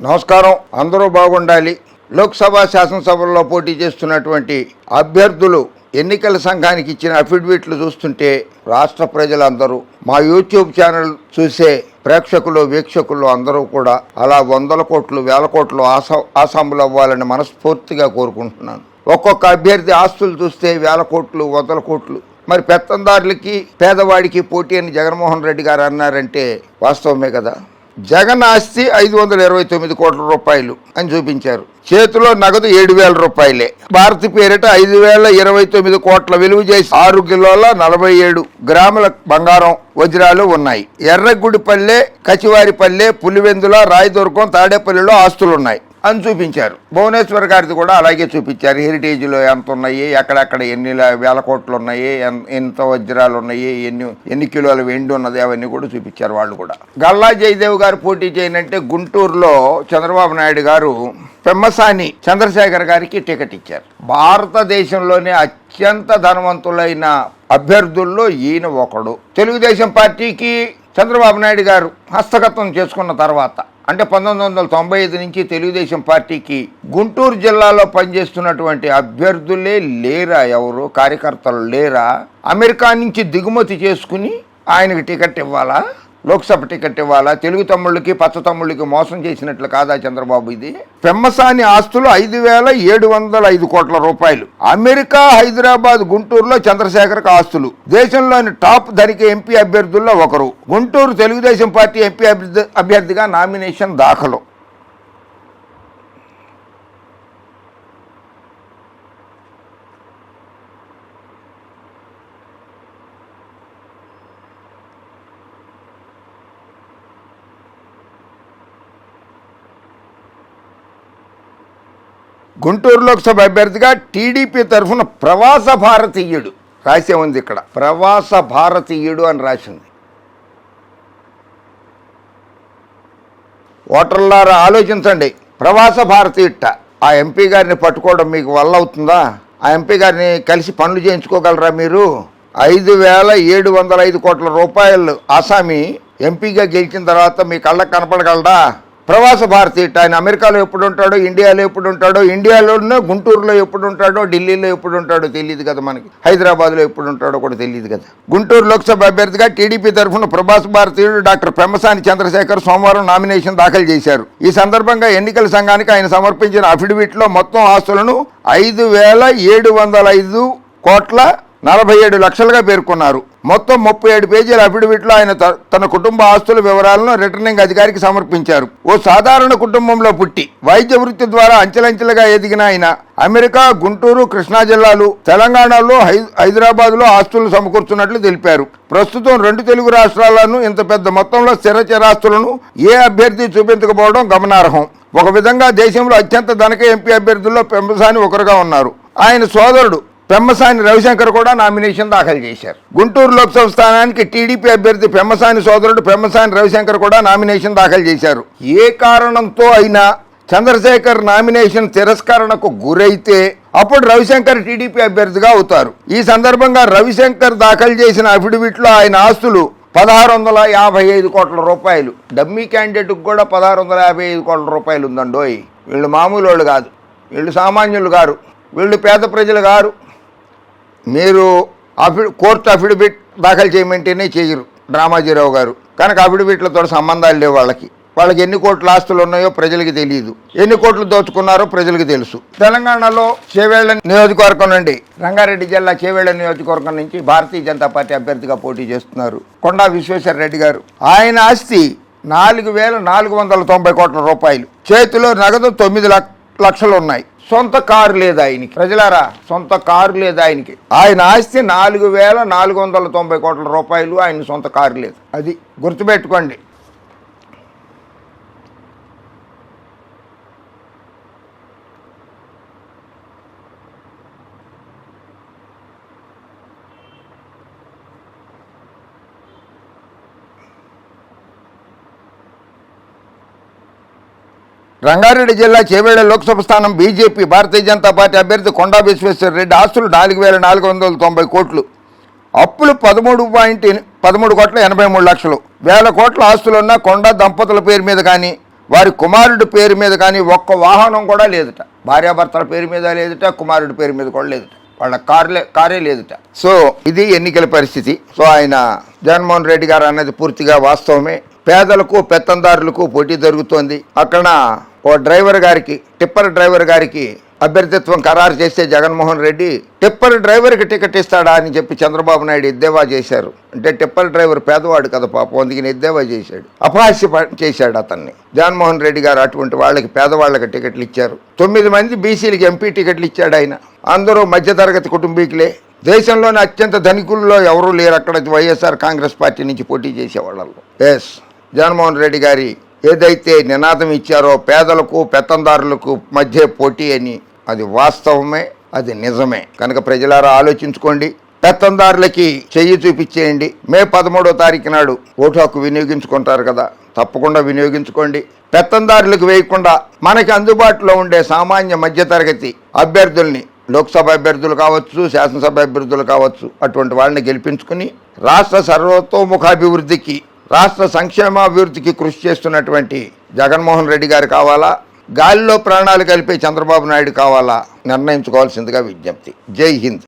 నమస్కారం. అందరూ బాగుండాలి. లోక్సభ శాసనసభల్లో పోటీ చేస్తున్నటువంటి అభ్యర్థులు ఎన్నికల సంఘానికి ఇచ్చిన అఫిడవిట్లు చూస్తుంటే రాష్ట్ర ప్రజలందరూ మా యూట్యూబ్ ఛానల్ చూసే ప్రేక్షకులు వీక్షకులు అందరూ కూడా అలా వందల కోట్లు వేల కోట్లు ఆసా ఆసాములు అవ్వాలని మనస్ఫూర్తిగా కోరుకుంటున్నాను. ఒక్కొక్క అభ్యర్థి ఆస్తులు చూస్తే వేల కోట్లు వందల కోట్లు. మరి పెత్తందారులకి పేదవాడికి పోటీ అని జగన్మోహన్ రెడ్డి గారు అన్నారంటే వాస్తవమే కదా? జగన్ ఆస్తి ఐదు వందల ఇరవై తొమ్మిది కోట్ల రూపాయలు అని చూపించారు. చేతిలో నగదు ఏడు వేల రూపాయలే. భారతి పేరిట ఐదు వేల ఇరవై తొమ్మిది కోట్ల విలువ చేసి ఆరు కిలోల నలభై ఏడు గ్రాముల బంగారం వజ్రాలు ఉన్నాయి. ఎర్రగుడిపల్లె కచివారిపల్లె పులివెందుల రాయదుర్గం తాడేపల్లిలో ఆస్తులున్నాయి. అని చూపించారు. భువనేశ్వర్ గారిది కూడా అలాగే చూపించారు. హెరిటేజ్లో ఎంత ఉన్నాయి ఎక్కడెక్కడ ఎన్ని వేల కోట్లు ఉన్నాయి ఎన్- ఎంత వజ్రాలు ఉన్నాయి ఎన్ని ఎన్ని కిలోల వెండి ఉన్నది అవన్నీ కూడా చూపించారు వాళ్ళు కూడా. గల్లా జయదేవ్ గారు పోటీ చేయనంటే గుంటూరులో చంద్రబాబు నాయుడు గారు పెమ్మసాని చంద్రశేఖర్ గారికి టికెట్ ఇచ్చారు. భారతదేశంలోనే అత్యంత ధనవంతులైన అభ్యర్థుల్లో ఈయన ఒకడు. తెలుగుదేశం పార్టీకి చంద్రబాబు నాయుడు గారు హస్తగతం చేసుకున్న తర్వాత అంటే పంతొమ్మిది వందల తొంభై ఐదు నుంచి తెలుగుదేశం పార్టీకి గుంటూరు జిల్లాలో పనిచేస్తున్నటువంటి అభ్యర్థులే లేరా ఎవరు? కార్యకర్తలు లేరా? అమెరికా నుంచి దిగుమతి చేసుకుని ఆయనకి టికెట్ ఇవ్వాలా? లోక్సభ టికెట్ ఇవ్వాలా? తెలుగు తమ్ముళ్ళకి పచ్చ తమ్ముళ్ళకి మోసం చేసినట్లు కాదా చంద్రబాబు ఇది? పెమ్మసాని ఆస్తులు ఐదు వేల ఏడు వందల ఐదు కోట్ల రూపాయలు. అమెరికా హైదరాబాద్ గుంటూరులో చంద్రశేఖర్కి ఆస్తులు. దేశంలోని టాప్ ధనిక ఎంపీ అభ్యర్థుల్లో ఒకరు. గుంటూరు తెలుగుదేశం పార్టీ ఎంపీ అభ్యర్థి అభ్యర్థిగా నామినేషన్ దాఖలు. గుంటూరు లోక్సభ అభ్యర్థిగా టీడీపీ తరఫున ప్రవాస భారతీయుడు రాసే ఉంది ఇక్కడ. ప్రవాస భారతీయుడు అని రాసింది. ఓటర్లారా ఆలోచించండి. ప్రవాస భారతీయుట. ఆ ఎంపీ గారిని పట్టుకోవడం మీకు వల్ల అవుతుందా? ఆ ఎంపీ గారిని కలిసి పనులు చేయించుకోగలరా మీరు? ఐదు వేల ఏడు వందల ఐదు కోట్ల రూపాయలు ఆసామి ఎంపీగా గెలిచిన తర్వాత మీ కళ్ళకు కనపడగలడా ప్రవాస భారతీయుడు ఆయన అమెరికాలో ఎప్పుడు ఉంటాడో ఇండియాలో ఎప్పుడు ఉంటాడో ఇండియాలోనే గుంటూరులో ఎప్పుడు ఉంటాడో ఢిల్లీలో ఎప్పుడు ఉంటాడో తెలియదు కదా మనకి. హైదరాబాద్లో ఎప్పుడు ఉంటాడో కూడా తెలియదు కదా. గుంటూరు లోక్సభ అభ్యర్థిగా టీడీపీ తరఫున ప్రభాస్ భారతీయుడు డాక్టర్ పెమ్మసాని చంద్రశేఖర్ సోమవారం నామినేషన్ దాఖలు చేశారు. ఈ సందర్భంగా ఎన్నికల సంఘానికి ఆయన సమర్పించిన అఫిడవిట్లో మొత్తం ఆస్తులను ఐదు వేల ఏడు వందల ఐదు కోట్ల నలభై ఏడు లక్షలుగా పేర్కొన్నారు. మొత్తం ముప్పై ఏడు పేజీల అఫిడవిట్లో ఆయన తన కుటుంబ ఆస్తుల వివరాలను రిటర్నింగ్ అధికారికి సమర్పించారు. ఓ సాధారణ కుటుంబంలో పుట్టి వైద్య వృత్తి ద్వారా అంచెలంచెలుగా ఎదిగిన ఆయన అమెరికా గుంటూరు కృష్ణా జిల్లాలు తెలంగాణలో హై హైదరాబాద్లో ఆస్తులు సమకూర్చున్నట్లు తెలిపారు. ప్రస్తుతం రెండు తెలుగు రాష్ట్రాలను ఇంత పెద్ద మొత్తంలో స్థిర చరాస్తులను ఏ అభ్యర్థి చూపించకపోవడం గమనార్హం. ఒక విధంగా దేశంలో అత్యంత ధనక ఎంపీ అభ్యర్థుల్లో పెంపసాని ఒకరుగా ఉన్నారు. ఆయన సోదరుడు పెమ్మసాని రవిశంకర్ కూడా నామినేషన్ దాఖలు చేశారు. గుంటూరు లోక్సభ స్థానానికి టీడీపీ అభ్యర్థి పెమ్మసాని సోదరుడు పెమ్మసాని రవిశంకర్ కూడా నామినేషన్ దాఖలు చేశారు. ఏ కారణంతో అయినా చంద్రశేఖర్ నామినేషన్ తిరస్కరణకు గురైతే అప్పుడు రవిశంకర్ టీడీపీ అభ్యర్థిగా అవుతారు. ఈ సందర్భంగా రవిశంకర్ దాఖలు చేసిన అఫిడవిట్లో ఆయన ఆస్తులు పదహారు వందల యాభై ఐదు కోట్ల రూపాయలు. డమ్మీ క్యాండిడేట్కి కూడా పదహారు వందల యాభై ఐదు కోట్ల రూపాయలు ఉందండోయ్. వీళ్ళు మామూలు వాళ్ళు కాదు. వీళ్ళు సామాన్యులు గారు వీళ్ళు పేద ప్రజలు గారు మీరు అఫి కోర్టు అఫిడవిట్ దాఖలు చేయమంటేనే చేయరు రామాజీరావు గారు. కనుక అఫిడవిట్లతో సంబంధాలు లేవు వాళ్ళకి. వాళ్ళకి ఎన్ని కోట్ల ఆస్తులు ఉన్నాయో ప్రజలకి తెలియదు. ఎన్ని కోట్లు దోచుకున్నారో ప్రజలకు తెలుసు. తెలంగాణలో చేవేళ్ళ నియోజకవర్గం నుండి రంగారెడ్డి జిల్లా చేవేళ్ళ నియోజకవర్గం నుంచి భారతీయ జనతా పార్టీ అభ్యర్థిగా పోటీ చేస్తున్నారు కొండా విశ్వేశ్వర రెడ్డి గారు. ఆయన ఆస్తి నాలుగు వేల నాలుగు వందల తొంభై కోట్ల రూపాయలు. చేతిలో నగదు తొమ్మిది లక్ష లక్షలు ఉన్నాయి. సొంత కారు లేదు ఆయనకి. ప్రజలారా సొంత కారు లేదు ఆయనకి. ఆయన ఆస్తి నాలుగు వేల నాలుగు వందల తొంభై కోట్ల రూపాయలు ఆయన సొంత కారు లేదు. అది గుర్తుపెట్టుకోండి. రంగారెడ్డి జిల్లా చేవేళ్ళ లోక్సభ స్థానం బీజేపీ భారతీయ జనతా పార్టీ అభ్యర్థి కొండా విశ్వేశ్వర రెడ్డి ఆస్తులు నాలుగు వేల నాలుగు వందల తొంభై కోట్లు. అప్పులు పదమూడు పాయింట్ పదమూడు కోట్ల ఎనభై మూడు లక్షలు. వేల కోట్ల ఆస్తులున్న కొండ దంపతుల పేరు మీద కానీ వారి కుమారుడి పేరు మీద కానీ ఒక్క వాహనం కూడా లేదుట. భార్యాభర్తల పేరు మీద లేదుట కుమారుడి పేరు మీద కూడా లేదుట. వాళ్ళ కార్లే కారే లేదుట. సో ఇది ఎన్నికల పరిస్థితి. సో ఆయన జగన్మోహన్ రెడ్డి గారు అన్నది పూర్తిగా వాస్తవమే. పేదలకు పెత్తందారులకు పోటీ జరుగుతోంది. అక్కడ ఓ డ్రైవర్ గారికి టిప్పర్ డ్రైవర్ గారికి అభ్యర్థిత్వం ఖరారు చేస్తే జగన్మోహన్ రెడ్డి టిప్పర్ డ్రైవర్కి టికెట్ ఇస్తాడా అని చెప్పి చంద్రబాబు నాయుడు ఎద్దేవా చేశారు. అంటే టిప్పర్ డ్రైవర్ పేదవాడు కదా పాపం అందుకని ఎద్దేవా చేశాడు. అపహాస్య చేశాడు అతన్ని. జగన్మోహన్ రెడ్డి గారు అటువంటి వాళ్ళకి పేదవాళ్ళకి టికెట్లు ఇచ్చారు. తొమ్మిది మంది బీసీలకి ఎంపీ టికెట్లు ఇచ్చాడు ఆయన. అందరూ మధ్యతరగతి కుటుంబీకులే. దేశంలోని అత్యంత ధనికుల్లో ఎవరూ లేరు అక్కడ వైఎస్ఆర్ కాంగ్రెస్ పార్టీ నుంచి పోటీ చేసేవాళ్ళలో ఎస్ జగన్మోహన్ రెడ్డి గారి ఏదైతే నినాదం ఇచ్చారో పేదలకు పెత్తందారులకు మధ్య పోటీ అని అది వాస్తవమే అది నిజమే. కనుక ప్రజలారా ఆలోచించుకోండి. పెత్తందారులకి చెయ్యి చూపించేయండి. మే పదమూడో తారీఖు నాడు ఓటు హక్కు వినియోగించుకుంటారు కదా తప్పకుండా వినియోగించుకోండి. పెత్తందారులకు వేయకుండా మనకి అందుబాటులో ఉండే సామాన్య మధ్యతరగతి అభ్యర్థుల్ని లోక్సభ అభ్యర్థులు కావచ్చు శాసనసభ అభ్యర్థులు కావచ్చు అటువంటి వాళ్ళని గెలిపించుకుని రాష్ట్ర సర్వతోముఖాభివృద్ధికి రాష్ట్ర సంక్షేమాభివృద్ధికి కృషి చేస్తున్నటువంటి జగన్మోహన్ రెడ్డి గారు కావాలా? గాలిలో ప్రాణాలు కలిపే చంద్రబాబు నాయుడు కావాలా? నిర్ణయించుకోవాల్సిందిగా విజ్ఞప్తి. జై హింద్.